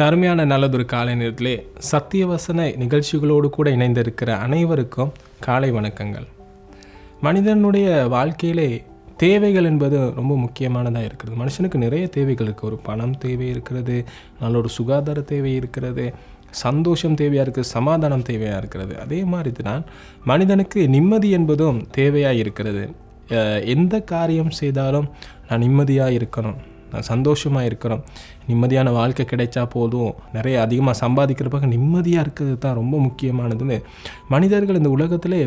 இந்த அருமையான நல்லதொரு காலை நேரத்திலே சத்தியவசன நிகழ்ச்சிகளோடு கூட இணைந்திருக்கிற அனைவருக்கும் காலை வணக்கங்கள். மனிதனுடைய வாழ்க்கையிலே தேவைகள் என்பது ரொம்ப முக்கியமானதாக இருக்கிறது. மனுஷனுக்கு நிறைய தேவைகள் இருக்குது ஒரு பணம் தேவை இருக்கிறது நல்ல ஒரு சுகாதார தேவை இருக்கிறது சந்தோஷம் தேவையாக இருக்குது சமாதானம் தேவையாக இருக்கிறது. அதே மாதிரி தான் மனிதனுக்கு நிம்மதி என்பதும் தேவையாக இருக்கிறது. எந்த காரியம் செய்தாலும் நான் நிம்மதியாக இருக்கணும். சந்தோஷமாக இருக்கிறோம். நிம்மதியான வாழ்க்கை கிடைச்சா போதும். நிறைய அதிகமாக சம்பாதிக்கிறப்பாக நிம்மதியாக இருக்கிறது தான் ரொம்ப முக்கியமானதுன்னு மனிதர்கள் இந்த உலகத்திலே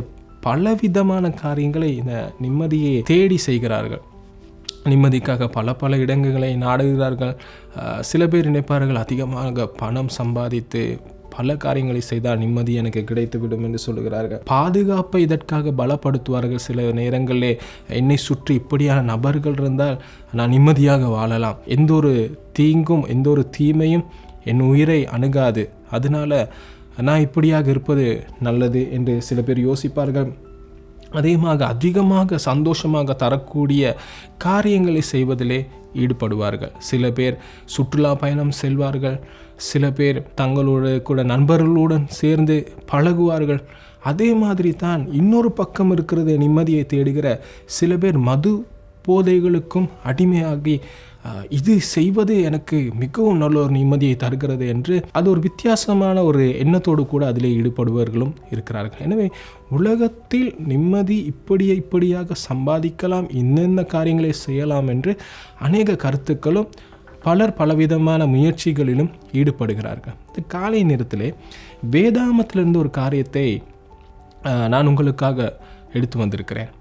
பலவிதமான காரியங்களை இந்த நிம்மதியை தேடி செய்கிறார்கள். நிம்மதிக்காக பல பல இடங்களை நாடுகிறார்கள். சில பேர் நினைப்பார்கள் அதிகமாக பணம் சம்பாதித்து பல காரியங்களை செய்தால் நிம்மதி எனக்கு கிடைத்துவிடும் என்று சொல்லுகிறார்கள். பாதுகாப்பை இதற்காக பலப்படுத்துவார்கள் சில நேரங்களிலே. என்னை சுற்றி இப்படியான நபர்கள் இருந்தால் நான் நிம்மதியாக வாழலாம். எந்த ஒரு தீங்கும் எந்த ஒரு தீமையும் என் உயிரை அணுகாது. அதனால நான் இப்படியாக இருப்பது நல்லது என்று சில பேர் யோசிப்பார்கள். அதேமாக அதிகமாக சந்தோஷமாக தரக்கூடிய காரியங்களை செய்வதிலே ஈடுபடுவார்கள். சில பேர் சுற்றுலா பயணம் செல்வார்கள். சில பேர் தங்களோட கூட நண்பர்களுடன் சேர்ந்து பழகுவார்கள். அதே மாதிரி தான் இன்னொரு பக்கம் இருக்கிறது நிம்மதியை தேடுகிற சில பேர் மது போதைகளுக்கும் அடிமையாகி இது செய்வது எனக்கு மிகவும் நல்ல ஒரு நிம்மதியை தருகிறது என்று அது ஒரு வித்தியாசமான ஒரு எண்ணத்தோடு கூட அதிலே ஈடுபடுபவர்களும் இருக்கிறார்கள். எனவே உலகத்தில் நிம்மதி இப்படியே இப்படியாக சம்பாதிக்கலாம் என்னென்ன காரியங்களை செய்யலாம் என்று அநேக கருத்துக்களும் பலர் பலவிதமான முயற்சிகளிலும் ஈடுபடுகிறார்கள். இந்த காலை நேரத்திலே வேதாமத்திலிருந்து ஒரு காரியத்தை நான் உங்களுக்காக எடுத்து வந்திருக்கிறேன்.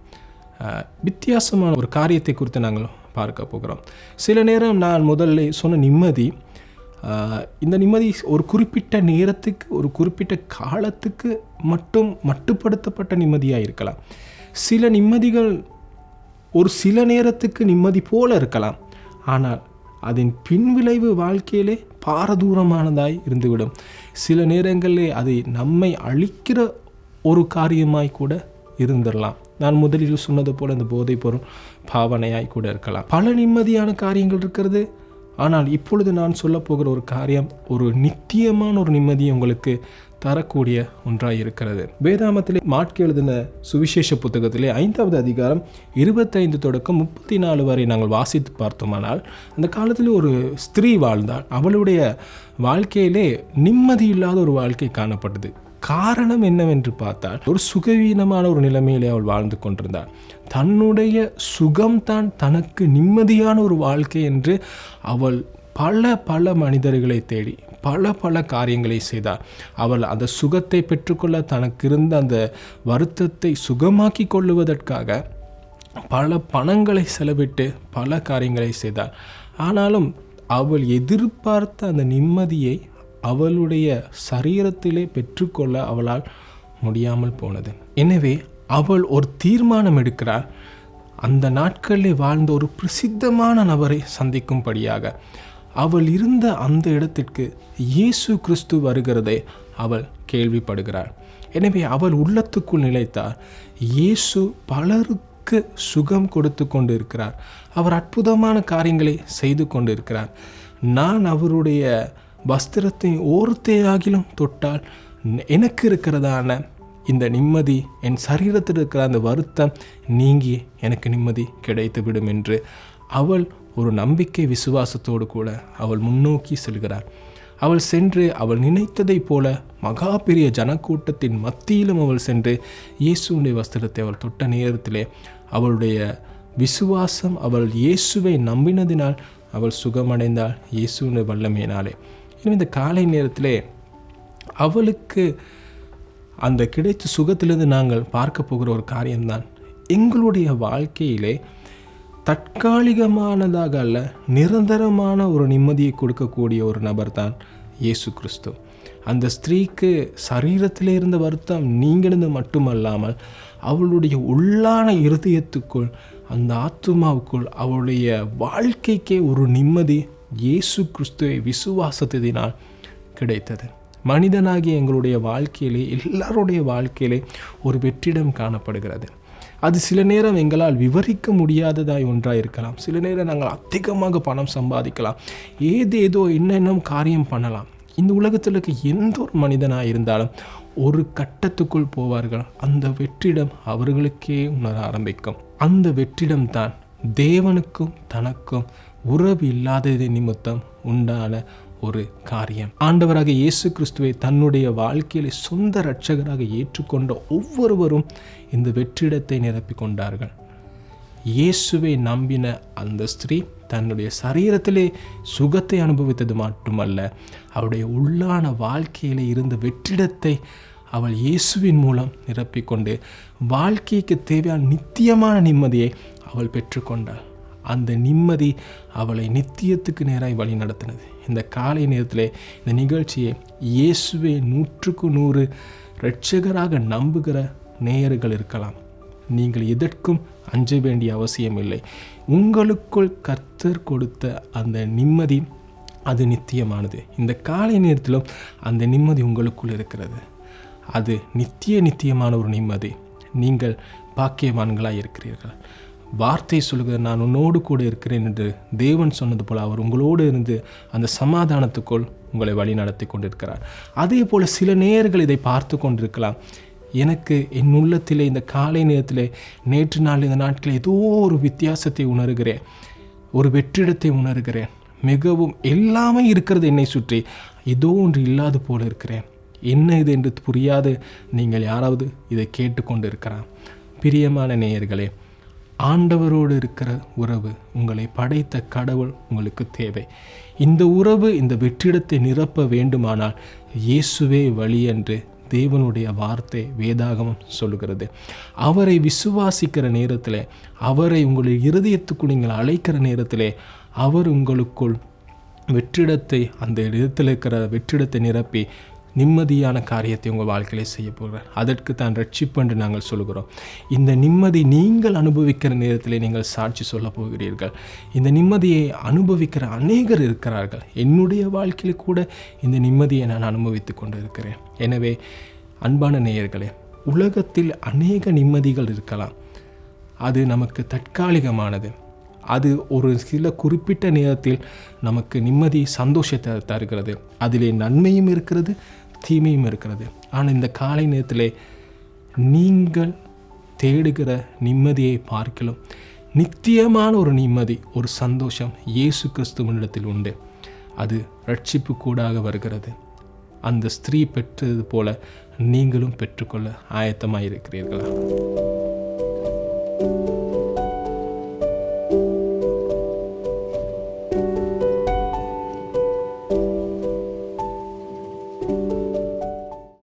வித்தியாசமான ஒரு காரியத்தை குறித்து நாங்கள் பார்க்க போகிறோம். சில நேரம் நான் முதல்ல சொன்ன நிம்மதி இந்த நிம்மதி ஒரு குறிப்பிட்ட நேரத்துக்கு ஒரு குறிப்பிட்ட காலத்துக்கு மட்டும் மட்டுப்படுத்தப்பட்ட நிம்மதியாக இருக்கலாம். சில நிம்மதிகள் ஒரு சில நேரத்துக்கு நிம்மதி போல இருக்கலாம். ஆனால் அதன் பின்விளைவு வாழ்க்கையிலே பாரதூரமானதாய் இருந்துவிடும். சில நேரங்களிலே அது நம்மை அழிக்கிற ஒரு காரியமாய் கூட இருந்துடலாம் நான் முதலில் சொன்னது போல் இந்த போதைப் பொருள் பாவனையாய் கூட இருக்கலாம். பல நிம்மதியான காரியங்கள் இருக்கிறது. ஆனால் இப்பொழுது நான் சொல்லப்போகிற ஒரு காரியம் ஒரு நித்தியமான ஒரு நிம்மதி உங்களுக்கு தரக்கூடிய ஒன்றாக இருக்கிறது. வேதாமத்திலே மாட்கி எழுதின சுவிசேஷ புத்தகத்திலே ஐந்தாவது அதிகாரம் இருபத்தைந்து தொடக்கம் முப்பத்தி நாலு வரை நாங்கள் வாசித்து பார்த்தோமானால் அந்த காலத்தில் ஒரு ஸ்திரீ வாழ்ந்தாள். அவளுடைய வாழ்க்கையிலே நிம்மதி இல்லாத ஒரு வாழ்க்கை காணப்பட்டது. காரணம் என்னவென்று பார்த்தால் ஒரு சுகவீனமான ஒரு நிலைமையிலே அவள் வாழ்ந்து கொண்டிருந்தாள். தன்னுடைய சுகம்தான் தனக்கு நிம்மதியான ஒரு வாழ்க்கை என்று அவள் பல பல மனிதர்களை தேடி பல பல காரியங்களை செய்தார் அவள் அந்த சுகத்தை பெற்றுக்கொள்ள தனக்கு இருந்த அந்த வருத்தத்தை சுகமாக்கி கொள்ளுவதற்காக பல பணங்களை செலவிட்டு பல காரியங்களை செய்தார் ஆனாலும் அவள் எதிர்பார்த்த அந்த நிம்மதியை அவளுடைய சரீரத்திலே பெற்றுக்கொள்ள அவளால் முடியாமல் போனது. எனவே அவள் ஒரு தீர்மானம் எடுக்கிறாள். அந்த நாட்களில் வாழ்ந்த ஒரு பிரசித்தமான நபரை சந்திக்கும்படியாக. அவள் இருந்த அந்த இடத்திற்கு இயேசு கிறிஸ்து வருகிறதை அவள் கேள்விப்படுகிறாள். எனவே அவள் உள்ளத்துக்குள் நிலைத்தார் இயேசு பலருக்கு சுகம் கொடுத்து கொண்டு இருக்கிறார் அவர் அற்புதமான காரியங்களை செய்து கொண்டு இருக்கிறார் நான் அவருடைய வஸ்திரத்தை ஓரத்தையாகிலும் தொட்டால் எனக்கு இருக்கிறதான இந்த நிம்மதி என் சரீரத்தில் இருக்கிற அந்த வருத்தம் நீங்கி எனக்கு நிம்மதி கிடைத்துவிடும் என்று அவள் ஒரு நம்பிக்கை விசுவாசத்தோடு கூட அவள் முன்னோக்கி செல்கிறார். அவள் சென்று அவள் நினைத்ததைப் போல மகா பெரிய ஜனக்கூட்டத்தின் மத்தியிலும் அவள் சென்று இயேசுடைய வஸ்திரத்தை அவள் தொட்ட நேரத்திலே அவளுடைய விசுவாசம் அவள் இயேசுவை நம்பினதினால் அவள் சுகமடைந்தாள் இயேசுவின் வல்லமையினாலே. எனவே இந்த காலை நேரத்திலே அவளுக்கு அந்த கிடைத்த சுகத்திலிருந்து நாங்கள் பார்க்க போகிற ஒரு காரியம்தான். எங்களுடைய வாழ்க்கையிலே தற்காலிகமானதாக அல்ல நிரந்தரமான ஒரு நிம்மதியை கொடுக்கக்கூடிய ஒரு நபர் தான் இயேசு கிறிஸ்து. அந்த ஸ்திரீக்கு சரீரத்தில் இருந்த வருத்தம் நீங்கினது மட்டுமல்லாமல் அவளுடைய உள்ளான இருதயத்துக்குள் அந்த ஆத்துமாவுக்குள் அவளுடைய வாழ்க்கைக்கே ஒரு நிம்மதி இயேசு கிறிஸ்துவை விசுவாசத்தினால் கிடைத்தது. மனிதனாகிய எங்களுடைய வாழ்க்கையிலே எல்லாருடைய வாழ்க்கையிலே ஒரு வெற்றிடம் காணப்படுகிறது. அது சில நேரம் எங்களால் விவரிக்க முடியாததாய் ஒன்றாக இருக்கலாம். சில நேரம் நாங்கள் அதிகமாக பணம் சம்பாதிக்கலாம். ஏதேதோ என்னென்ன காரியம் பண்ணலாம். இந்த உலகத்தில் இருக்க எந்த ஒரு மனிதனாக இருந்தாலும் ஒரு கட்டத்துக்குள் போவார்கள். அந்த வெற்றிடம் அவர்களுக்கே உணர ஆரம்பிக்கும். அந்த வெற்றிடம் தான் தேவனுக்கும் தனக்கும் உறவு இல்லாதது நிமித்தம் உண்டான ஒரு காரியம். ஆண்டவராக இயேசு கிறிஸ்துவை தன்னுடைய வாழ்க்கையிலே சொந்த இரட்சகராக ஏற்றுக்கொண்ட ஒவ்வொருவரும் இந்த வெற்றிடத்தை நிரப்பி கொண்டார்கள். இயேசுவை நம்பின அந்த ஸ்திரீ தன்னுடைய சரீரத்திலே சுகத்தை அனுபவித்தது மட்டுமல்ல அவருடைய உள்ளான வாழ்க்கையிலே இருந்த வெற்றிடத்தை அவள் இயேசுவின் மூலம் நிரப்பிக்கொண்டு வாழ்க்கைக்கு தேவையான நித்தியமான நிம்மதியை அவள் பெற்றுக்கொண்டாள் அந்த நிம்மதி அவளை நித்தியத்துக்கு நேராய் வழி நடத்தினது. இந்த காலை நேரத்தில் இந்த நிகழ்ச்சியை இயேசுவே நூற்றுக்கு நூறு இரட்சகராக நம்புகிற நேயர்கள் இருக்கலாம். நீங்கள் எதற்கும் அஞ்ச வேண்டிய அவசியம் இல்லை. உங்களுக்குள் கர்த்தர் கொடுத்த அந்த நிம்மதி அது நித்தியமானது. இந்த காலை நேரத்திலும் அந்த நிம்மதி உங்களுக்குள் இருக்கிறது. அது நித்திய நித்தியமான ஒரு நிம்மதி. நீங்கள் பாக்கியவான்களாக இருக்கிறீர்கள். வார்த்தை சொல்லுகிற நான் உன்னோடு கூட இருக்கிறேன் என்று தேவன் சொன்னது போல் அவர் உங்களோடு இருந்து அந்த சமாதானத்துக்குள் உங்களை வழி நடத்தி கொண்டிருக்கிறார். அதே போல் சில நேயர்கள் இதை பார்த்து கொண்டிருக்கலாம். எனக்கு என் உள்ளத்தில் இந்த காலை நேரத்தில் நேற்று நாள் இந்த நாட்களில் ஏதோ ஒரு வித்தியாசத்தை உணர்கிறேன். ஒரு வெற்றிடத்தை உணர்கிறேன். மிகவும் எல்லாமே இருக்கிறது என்னை சுற்றி. ஏதோ ஒன்று இல்லாது போல இருக்கிறேன். என்ன இது என்று புரியாது நீங்கள் யாராவது இதை கேட்டுக்கொண்டு இருக்கிறான் பிரியமான நேயர்களே ஆண்டவரோடு இருக்கிற உறவு உங்களை படைத்த கடவுள் உங்களுக்கு தேவை. இந்த உறவு இந்த வெற்றிடத்தை நிரப்ப வேண்டுமானால் இயேசுவே வழி என்று தேவனுடைய வார்த்தை வேதாகமம் சொல்லுகிறது. அவரை விசுவாசிக்கிற நேரத்தில் அவரை உங்களுடைய இருதயத்துக்கு நீங்கள் அழைக்கிற நேரத்தில் அவர் உங்களுக்குள் வெற்றிடத்தை அந்த இடத்தில் இருக்கிற வெற்றிடத்தை நிரப்பி நிம்மதியான காரியத்தை உங்கள் வாழ்க்கையிலே செய்ய போகிறார். அதற்கு தான் ரட்சிப்பு என்று நாங்கள் சொல்கிறோம் இந்த நிம்மதி நீங்கள் அனுபவிக்கிற நேரத்தில் நீங்கள் சாட்சி சொல்ல போகிறீர்கள். இந்த நிம்மதியை அனுபவிக்கிற அநேகர் இருக்கிறார்கள். என்னுடைய வாழ்க்கையில் கூட இந்த நிம்மதியை நான் அனுபவித்து கொண்டு இருக்கிறேன் எனவே அன்பான நேயர்களே உலகத்தில் அநேக நிம்மதிகள் இருக்கலாம். அது நமக்கு தற்காலிகமானது. அது ஒரு சில குறிப்பிட்ட நேரத்தில் நமக்கு நிம்மதி சந்தோஷத்தை தருகிறது. அதிலே நன்மையும் இருக்கிறது தீமையும் இருக்கிறது. ஆனால் இந்த காலை நேரத்தில் நீங்கள் தேடுகிற நிம்மதியை பார்க்கலாம். நித்தியமான ஒரு நிம்மதி ஒரு சந்தோஷம் இயேசு கிறிஸ்துவனிடத்தில் உண்டு. அது ரட்சிப்பு கூடாக வருகிறது. அந்த ஸ்திரீ பெற்றது போல நீங்களும் பெற்றுக்கொள்ள ஆயத்தமாக இருக்கிறீர்களா